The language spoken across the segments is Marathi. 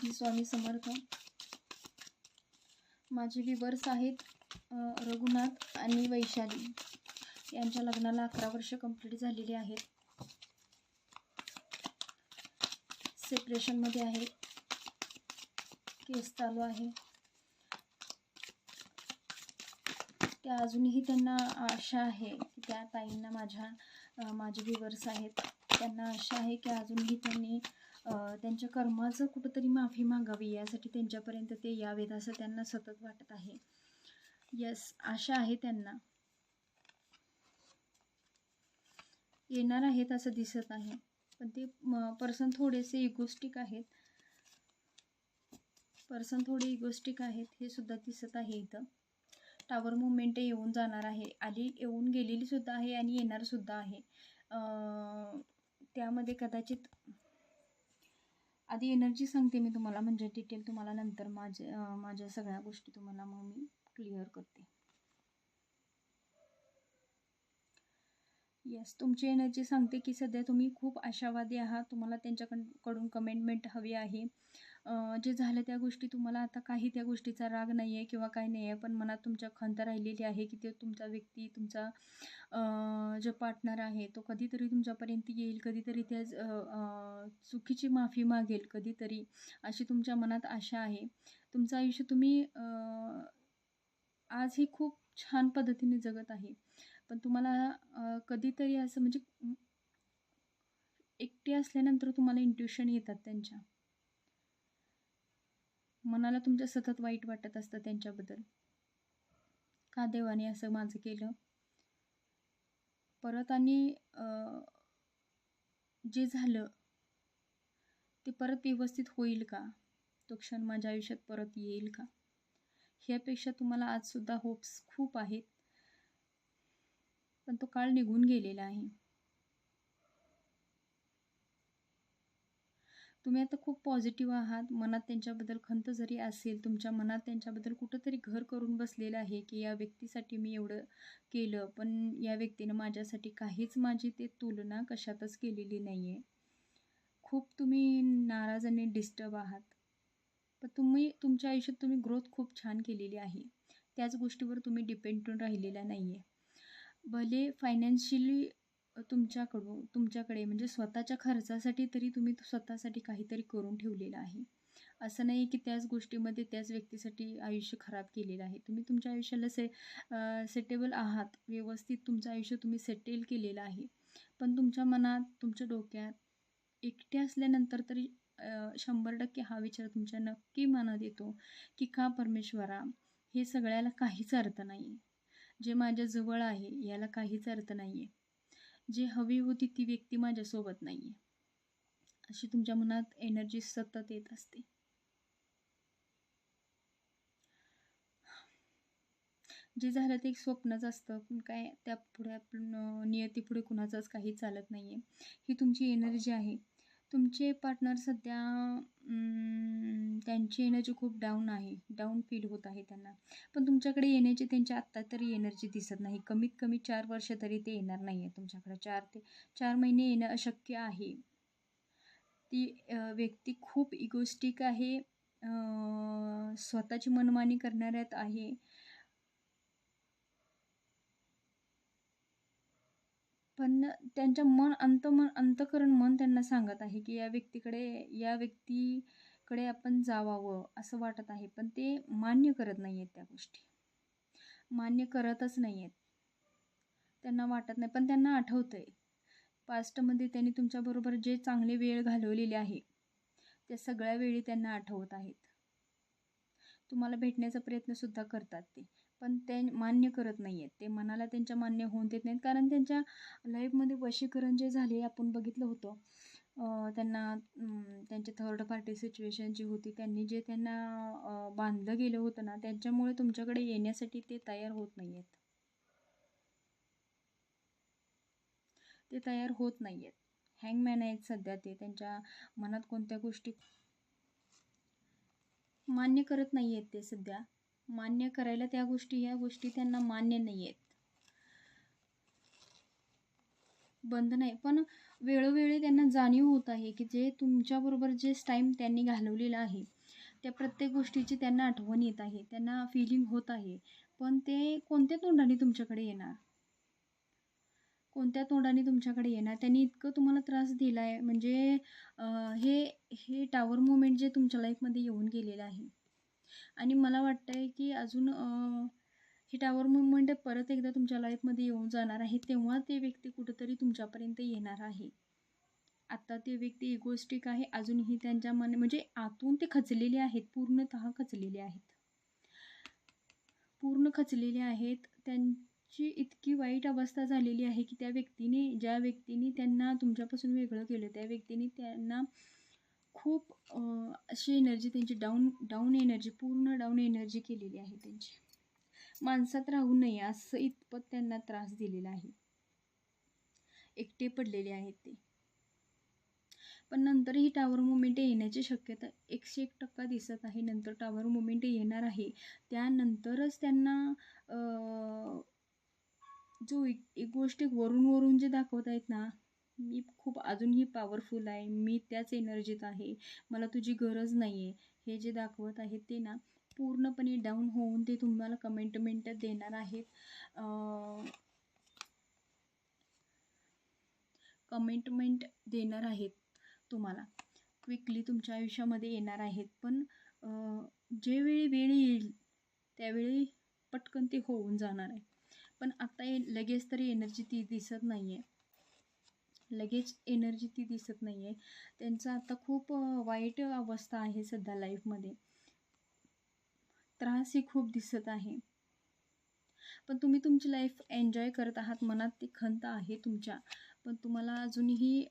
श्री स्वामी समर्थ. माझे विवर्स आहेत रघुनाथ आणि वैशाली. यांच्या लग्नाला अकरा वर्ष कंप्लीट झालेली आहेत. सेपरेशनमध्ये आहे. केस चालू आहे. त्या अजूनही त्यांना आशा आहे की त्या ताईंना माझ्या माझे विवर्स आहेत. त्यांना आशा आहे की अजूनही त्यांनी त्यांच्या कर्माचं कुठंतरी माफी मागावी यासाठी त्यांच्यापर्यंत ते यावेत असं त्यांना सतत वाटत आहे. यस आशा आहे त्यांना. येणार आहेत असं दिसत आहे पण ते पर्सन थोडेसे इगोस्टिक आहेत. पर्सन थोडे इगोस्टिक आहेत हे सुद्धा दिसत आहे इथं. टावर मुवमेंट येऊन जाणार आहे. आली येऊन गेलेली सुद्धा आहे आणि येणार सुद्धा आहे. त्यामध्ये कदाचित आधी एनर्जी सांगते मी तुम्हाला म्हणजे डिटेल तुम्हाला नंतर माझे माझ्या सगळ्या गोष्टी तुम्हाला मग मी क्लिअर करते. येस तुमची एनर्जी सांगते की सध्या तुम्ही खूप आशावादी आहात. तुम्हाला त्यांच्याकडून कमेंटमेंट हवी आहे. जे झालं त्या गोष्टी तुम्हाला आता काही त्या गोष्टीचा राग नाही आहे किंवा काही नाही आहे पण मनात तुमच्या खंत राहिलेली आहे की ते तुमचा व्यक्ती तुमचा जो पार्टनर आहे तो कधीतरी तुमच्यापर्यंत येईल कधीतरी त्या ज- चुकीची माफी मागेल कधीतरी अशी तुमच्या मनात आशा आहे. तुमचं आयुष्य तुम्ही आज आजही खूप छान पद्धतीने जगत आहे. पण तुम्हाला कधीतरी असं म्हणजे एकटे असल्यानंतर तुम्हाला इंट्युशन येतात त्यांच्या. मनाला तुमच्या सतत वाईट वाटत असतं त्यांच्याबद्दल. का देवाने असं माझं केलं? परत आणि जे झालं ते परत व्यवस्थित होईल का? तो क्षण माझ्या आयुष्यात परत येईल का? ह्यापेक्षा तुम्हाला आजसुद्धा होप्स खूप आहेत. पण तो काळ निघून गेलेला आहे. तुम्ही आता खूप पॉझिटिव्ह आहात. मनात त्यांच्याबद्दल खंत जरी असेल तुमच्या मनात त्यांच्याबद्दल कुठंतरी घर करून बसलेलं आहे की या व्यक्तीसाठी मी एवढं केलं पण या व्यक्तीनं माझ्यासाठी काहीच माझी ते तुलना कशातच केलेली नाही आहे खूप तुम्ही नाराज आणि डिस्टर्ब आहात. पण तुम्ही तुमच्या आयुष्यात तुम्ही ग्रोथ खूप छान केलेली आहे. त्याच गोष्टीवर तुम्ही डिपेंड राहिलेला नाही आहे भले फायनान्शियली तुमच्याकडून तुमच्याकडे म्हणजे स्वतःच्या खर्चासाठी तरी तुम्ही स्वतःसाठी काहीतरी करून ठेवलेलं आहे. असं नाही की त्याच गोष्टीमध्ये त्याच व्यक्तीसाठी आयुष्य खराब केलेलं आहे. तुम्ही तुमच्या आयुष्याला से सेटेबल आहात. व्यवस्थित तुमचं आयुष्य तुम्ही सेटेल केलेलं आहे. पण तुमच्या मनात तुमच्या डोक्यात एकटे असल्यानंतर तरी शंभर टक्के हा विचार तुमच्या नक्की मनात येतो की का परमेश्वरा हे सगळ्याला काहीच अर्थ नाही आहे जे माझ्या जवळ आहे याला काहीच अर्थ नाही आहे जे हवी होती ती व्यक्ती माझ्यासोबत नाही आहे अशी तुमच्या मनात एनर्जी सतत येत असते. जे झालं ते एक स्वप्नच असतं. पण काय त्यापुढे आपण नियतीपुढे कुणाचंच काही चालत नाही आहे ही तुमची एनर्जी आहे. तुमचे पार्टनर सध्या त्यांची एनर्जी खूप डाऊन आहे. डाऊन फील होत आहे त्यांना. पण तुमच्याकडे येण्याची त्यांची आत्ता तरी एनर्जी दिसत नाही. कमीत कमी चार वर्ष तरी ते येणार नाही आहे तुमच्याकडे. चार ते चार महिने येणं अशक्य आहे. ती व्यक्ती खूप इगोस्टिक आहे. स्वतःची मनमानी करणाऱ्यात आहे. पण त्यांच्या मन अंतमन अंतकरण मन त्यांना सांगत आहे की या व्यक्तीकडे या व्यक्तीकडे आपण जावावं असं वाटत आहे. पण ते मान्य करत नाही आहेत त्या गोष्टी. मान्य करतच नाही आहेत त्यांना वाटत नाही. पण त्यांना आठवतं आहे पास्टमध्ये त्यांनी तुमच्याबरोबर जे चांगले वेळ घालवलेले आहे त्या सगळ्या वेळी त्यांना आठवत आहेत. तुम्हाला भेटण्याचा प्रयत्नसुद्धा करतात ते. पण ते मान्य करत नाही आहेत ते मनाला त्यांच्या मान्य होऊन देत नाहीत. कारण त्यांच्या लाईफमध्ये वशीकरण जे झाले आपण बघितलं होतं. त्यांना अं, त्यांचे थर्ड पार्टी सिच्युएशन जी होती त्यांनी जे त्यांना बांधलं गेलं होतं ना त्यांच्यामुळे तुमच्याकडे येण्यासाठी ते तयार होत नाही आहेत ते तयार होत नाही आहेत हँगमॅन आहेत सध्या ते. त्यांच्या मनात कोणत्या गोष्टी मान्य करत नाही आहेत ते सध्या. मान्य करायला त्या गोष्टी या गोष्टी त्यांना मान्य नाही आहेत बंद नाही. पण वेळोवेळी त्यांना जाणीव होत आहे की जे तुमच्याबरोबर जे टाईम त्यांनी घालवलेला आहे त्या प्रत्येक गोष्टीची त्यांना आठवण येत आहे त्यांना फिलिंग होत आहे. पण ते कोणत्या तोंडाने तुमच्याकडे येणार? कोणत्या तोंडाने तुमच्याकडे येणार? त्यांनी इतकं तुम्हाला त्रास दिला आहे म्हणजे हे हे टावर मुवमेंट जे तुमच्या लाईफमध्ये येऊन गेलेलं आहे. आणि मला वाटतं आहे की अजून हे टावर मुवमेंट परत एकदा तुमच्या लाईफमध्ये येऊन जाणार आहे तेव्हा ते व्यक्ती कुठंतरी तुमच्यापर्यंत येणार आहे. आत्ता ते व्यक्ती इगोस्टिक आहे अजूनही त्यांच्या मन म्हणजे आतून ते खचलेले आहेत पूर्णतः खचलेले आहेत. पूर्ण खचलेले आहेत त्यांची इतकी वाईट अवस्था झालेली आहे की त्या व्यक्तीने ज्या व्यक्तीने त्यांना तुमच्यापासून वेगळं केलं त्या व्यक्तीने त्यांना खूप अशी एनर्जी त्यांची डाऊन डाऊन एनर्जी पूर्ण डाऊन एनर्जी केलेली आहे त्यांची. माणसात राहू नये असं इतपत त्यांना त्रास दिलेला आहे. एकटे पडलेले आहेत ते. पण नंतर ही टावर मुवमेंट येण्याची शक्यता एकशे एक टक्का दिसत आहे. नंतर टावर मुवमेंट येणार आहे. त्यानंतरच त्यांना जो एक गोष्ट वरून वरून जे दाखवत आहेत ना मी खूप अजूनही पॉवरफुल आहे. मी त्याच एनर्जीत आहे. मला तुझी गरज नाही आहे हे जे दाखवत आहेत ते ना पूर्णपणे डाऊन होऊन ते तुम्हाला कमेंटमेंट देणार आहेत. कमेंटमेंट देणार आहेत तुम्हाला. क्विकली तुमच्या आयुष्यामध्ये येणार आहेत. पण जे वेळी वेळ येईल त्यावेळी पटकन ते होऊन जाणार आहे. पण आत्ता लगेच तरी एनर्जी ती दिसत नाही आहे लगेच एनर्जी ती दिसत नाही आहे त्यांचं आता खूप वाईट अवस्था आहे सध्या लाईफमध्ये त्रासही खूप दिसत आहे. पण तुम्ही तुमची लाईफ एन्जॉय करत आहात मनात ती खंत आहे तुमच्या. पण तुम्हाला अजूनही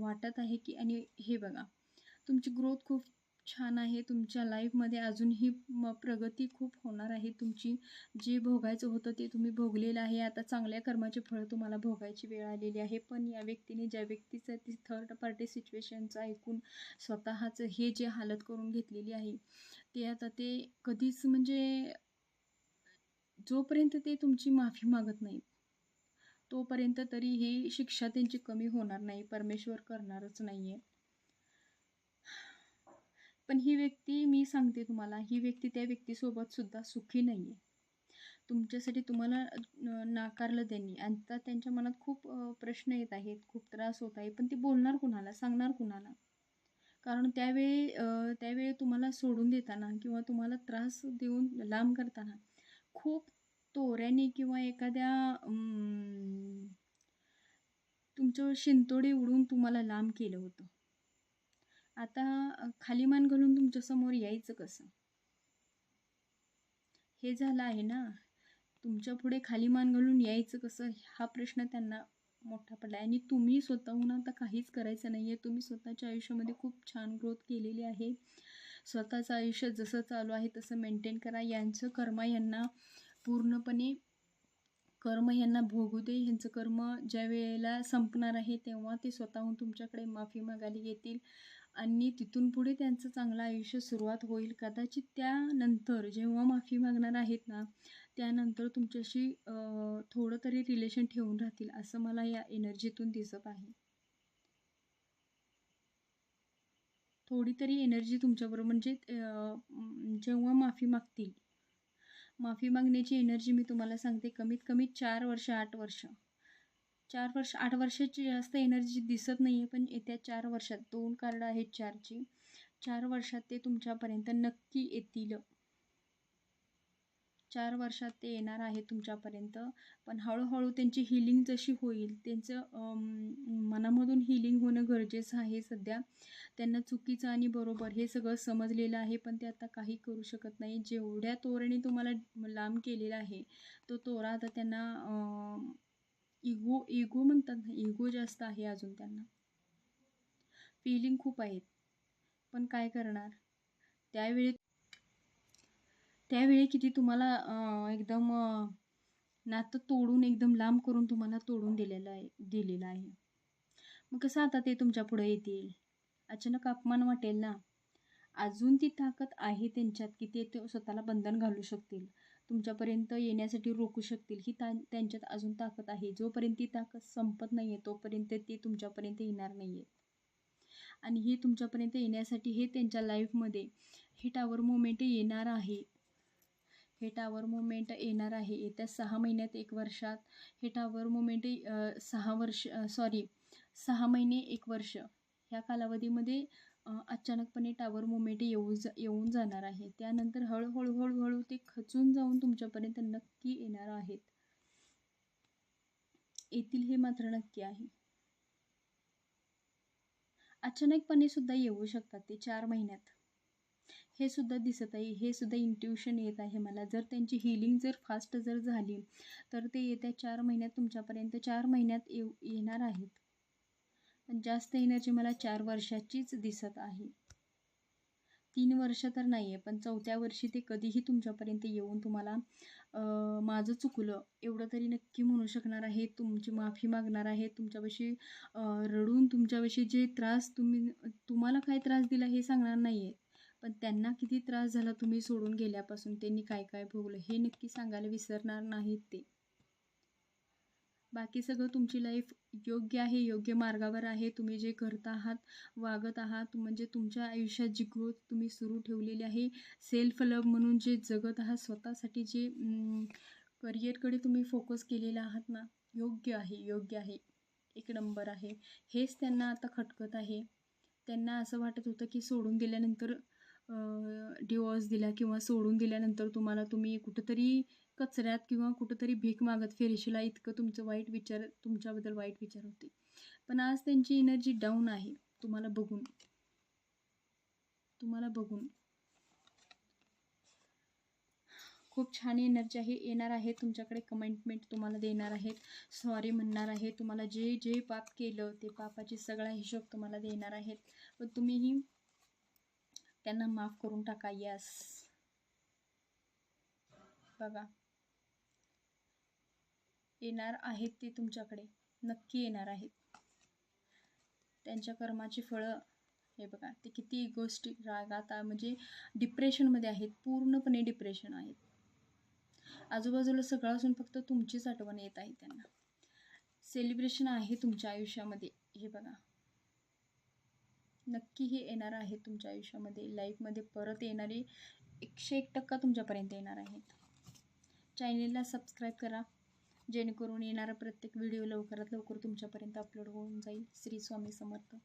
वाटत आहे की आणि हे बघा तुमची ग्रोथ खूप छान आहे. तुमच्या लाईफमध्ये अजूनही म प्रगती खूप होणार आहे. तुमची जे भोगायचं होतं ते तुम्ही भोगलेलं आहे. आता चांगल्या कर्माचे फळं तुम्हाला भोगायची वेळ आलेली आहे. पण या व्यक्तीने ज्या व्यक्तीचं ती थर्ड पार्टी सिच्युएशनचं ऐकून स्वतःचं हे जे हालत करून घेतलेली आहे ते आता ते कधीच म्हणजे जोपर्यंत ते तुमची माफी मागत नाहीत तोपर्यंत तरी ही शिक्षा त्यांची कमी होणार नाही. परमेश्वर करणारच नाही आहे पण ही व्यक्ती मी सांगते तुम्हाला ही व्यक्ती त्या व्यक्तीसोबत सुद्धा सुखी नाही आहे तुमच्यासाठी तुम्हाला नाकारलं त्यांनी. आता त्यांच्या मनात खूप प्रश्न येत आहेत खूप त्रास होत आहे पण ती बोलणार कुणाला सांगणार कुणाला? कारण त्यावेळी त्यावेळी तुम्हाला सोडून देताना किंवा तुम्हाला त्रास देऊन लांब करताना खूप तोऱ्याने किंवा एखाद्या तुमचं शिंतोडे उडून तुम्हाला लांब केलं होतं. आता खाली मान घालून तुमच्यासमोर यायचं कसं? हे झालं आहे ना? तुमच्यापुढे खाली मान घालून यायचं कसं? हा प्रश्न त्यांना मोठा पडला आहे. आणि तुम्ही स्वतःहून आता काहीच करायचं नाही आहे तुम्ही स्वतःच्या आयुष्यामध्ये खूप छान ग्रोथ केलेली आहे. स्वतःचं आयुष्य जसं चालू आहे तसं मेंटेन करा. यांचं कर्म यांना पूर्णपणे कर्म यांना भोगू दे. यांचं कर्म ज्या वेळेला संपणार आहे तेव्हा ते स्वतःहून तुमच्याकडे माफी मागायला येतील. आणि तिथून पुढे त्यांचं चांगलं आयुष्य सुरुवात होईल. कदाचित त्यानंतर जेव्हा माफी मागणार आहेत ना त्यानंतर तुमच्याशी थोडं तरी रिलेशन ठेवून राहतील असं मला या एनर्जीतून दिसत आहे. थोडी तरी एनर्जी तुमच्याबरोबर म्हणजे जेव्हा माफी मागतील माफी मागण्याची एनर्जी मी तुम्हाला सांगते कमीत कमी चार वर्ष आठ वर्ष. चार वर्ष आठ वर्षाची जास्त एनर्जी दिसत नाही आहे पण येत्या चार वर्षात दोन कार्ड आहेत चारची चार वर्षात ते तुमच्यापर्यंत नक्की येतील. चार वर्षात ते येणार आहे तुमच्यापर्यंत पण हळूहळू त्यांची हिलिंग जशी होईल त्यांचं मनामधून हिलिंग होणं गरजेचं आहे सध्या. त्यांना चुकीचं आणि बरोबर हे सगळं समजलेलं आहे पण ते आता काही करू शकत नाही. जेवढ्या तोराने तुम्हाला लांब केलेला आहे तो तोरा आता त्यांना इगो इगो म्हणतात ना इगो जास्त आहे अजून त्यांना. फिलिंग खूप आहेत. पण काय करणार? त्यावेळी त्यावेळी किती तुम्हाला एकदम नातं तोडून एकदम लांब करून तुम्हाला तोडून दिलेलं आहे दिलेलं आहे. मग कसं आता ते तुमच्यापुढे येतील? अचानक अपमान वाटेल ना? अजून ती ताकद आहे त्यांच्यात की ते स्वतःला बंधन घालू शकतील. तुमच्यापर्यंत येण्यासाठी रोखू शकतील ही ता त्यांच्यात अजून ताकद आहे. जोपर्यंत ती ताकद संपत नाही आहे तोपर्यंत ती तुमच्यापर्यंत येणार नाही आहेत आणि हे तुमच्यापर्यंत येण्यासाठी हे त्यांच्या लाईफमध्ये हे टावर मुवमेंट येणार आहे. हे टावर मुवमेंट येणार आहे. येत्या सहा महिन्यात एक वर्षात हे टावर मुवमेंट सहा वर्ष सॉरी सहा महिने एक वर्ष ह्या कालावधीमध्ये अचानकपणे टावर मुमेंट येऊ जा येऊन जाणार आहे. त्यानंतर हळूहळू हळूहळू ते खचून जाऊन तुमच्यापर्यंत नक्की येणार आहेत. येतील हे मात्र नक्की आहे. अचानकपणे सुद्धा येऊ शकतात ते चार महिन्यात. हे सुद्धा दिसत आहे. हे सुद्धा इंट्युशन येत आहे मला. जर त्यांची हिलिंग जर फास्ट जर झाली तर ते येत्या चार महिन्यात तुमच्यापर्यंत चार महिन्यात येऊ येणार आहेत. जास्त एनर्जी मला चार वर्षाचीच दिसत आहे. तीन वर्ष तर नाही आहे पण चौथ्या वर्षी ते कधीही तुमच्यापर्यंत येऊन तुम्हाला माझं चुकलं. एवढं तरी नक्की म्हणू शकणार आहे तुमची माफी मागणार आहे तुमच्यापाशी रडून तुमच्यापाशी जे त्रास तुम्ही तुम्हाला काय त्रास दिला हे सांगणार नाही आहे पण त्यांना किती त्रास झाला तुम्ही सोडून गेल्यापासून त्यांनी काय काय भोगलं हे नक्की सांगायला विसरणार नाहीत ते. बाकी सगळं तुमची लाईफ योग्य आहे योग्य मार्गावर आहे. तुम्ही जे करत आहात वागत आहात म्हणजे तुमच्या आयुष्यात जी ग्रोथ तुम्ही सुरू ठेवलेली आहे सेल्फ लव म्हणून जे जगत आहात स्वतःसाठी जे करिअरकडे तुम्ही फोकस केलेला आहात ना योग्य आहे योग्य आहे. एक नंबर आहे. हेच त्यांना आता खटकत आहे. त्यांना असं वाटत होतं की सोडून दिल्यानंतर डिवॉर्स दिला किंवा सोडून दिल्यानंतर तुम्हाला तुम्ही कुठंतरी कचऱ्यात किंवा कुठंतरी भीक मागत फिरशिला इतकं तुमचं वाईट विचार तुमच्याबद्दल वाईट विचार होते. पण आज त्यांची एनर्जी डाऊन आहे. तुम्हाला बघून. तुम्हाला बघून. खूप छान एनर्जी आहे. येणार आहे. तुमच्याकडे कमेंटमेंट तुम्हाला देणार आहेत. सॉरी म्हणणार आहे. तुम्हाला जे जे पाप केलं ते पापाची सगळा हिशोब तुम्हाला देणार आहेत. पण तुम्हीही त्यांना माफ करून टाका यस बघा. येणार आहेत ते तुमच्याकडे. नक्की येणार आहेत. त्यांच्या कर्माची फळं हे बघा ते किती गोष्टी रागात म्हणजे डिप्रेशनमध्ये आहेत पूर्णपणे डिप्रेशन आहेत. आजूबाजूला सगळं असून फक्त तुमचीच आठवण येत आहे त्यांना. सेलिब्रेशन आहे तुमच्या आयुष्यामध्ये हे बघा. नक्की हे येणार आहे तुमच्या आयुष्यामध्ये लाईफमध्ये परत येणारे एकशे एक टक्का तुमच्यापर्यंत येणार आहेत. चॅनेलला सबस्क्राईब करा. जेणेकरून येणारा प्रत्येक व्हिडिओ लवकरात लवकर तुमच्यापर्यंत अपलोड होऊन जाईल. श्री स्वामी समर्थ.